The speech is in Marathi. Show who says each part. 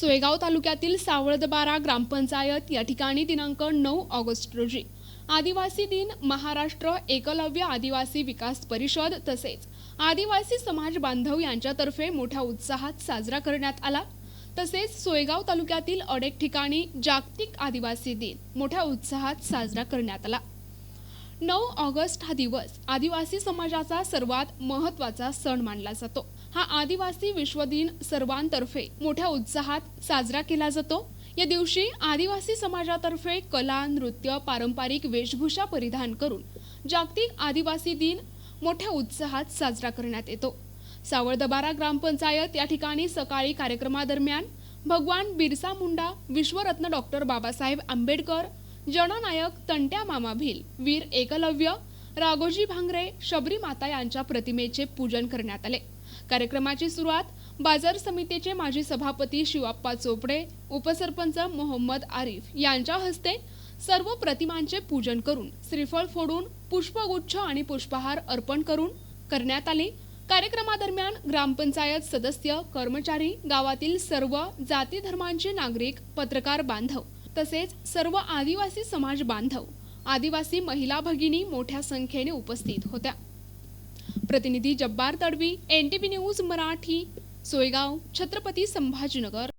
Speaker 1: सोयगाव तालुक्यातील सावळदबारा ग्रामपंचायत या ठिकाणी दिनांक नऊ ऑगस्ट रोजी. आदिवासी दिन महाराष्ट्र एकलव्य आदिवासी विकास परिषद तसेच आदिवासी समाज बांधव यांच्यातर्फे मोठ्या उत्साहात साजरा करण्यात आला. तसेच सोयगाव तालुक्यातील अनेक ठिकाणी जागतिक आदिवासी दिन मोठ्या उत्साहात साजरा करण्यात आला. नऊ ऑगस्ट हा दिवस आदिवासी समाजाचा सर्वात महत्त्वाचा सण मानला जातो. हा आदिवासी विश्व दिन सर्वांतर्फे मोठ्या उत्साहात साजरा केला जातो. या दिवशी आदिवासी समाजातर्फे कला नृत्य पारंपरिक वेशभूषा परिधान करून जागतिक आदिवासी दिन मोठ्या उत्साहात साजरा करण्यात येतो. सावळदबारा ग्रामपंचायत या ठिकाणी सकाळी कार्यक्रमादरम्यान भगवान बिरसा मुंडा विश्वरत्न डॉक्टर बाबासाहेब आंबेडकर जननायक तंट्या मामा भिल वीर एकलव्य राघोजी भांगरे शबरी माता यांच्या प्रतिमेचे पूजन करण्यात आले. कार्यक्रमाची सुरुवात बाजार समितीचे माजी सभापती शिवाप्पा चोपडे उपसरपंच मोहम्मद आरिफ यांच्या हस्ते सर्व प्रतिमांचे पूजन करून श्रीफळ फोडून पुष्पगुच्छ आणि पुष्पहार अर्पण करून करण्यात आले. कार्यक्रमादरम्यान ग्रामपंचायत सदस्य कर्मचारी गावातील सर्व जाती धर्मांचे नागरिक पत्रकार बांधव तसेच सर्व आदिवासी समाज बांधव आदिवासी महिला भगिनी मोठ्या संख्येने उपस्थित होत्या. प्रतिनिधी Jabbar Tadvi N T news Marathi Soygaon Chhatrapati Sambhajinagar.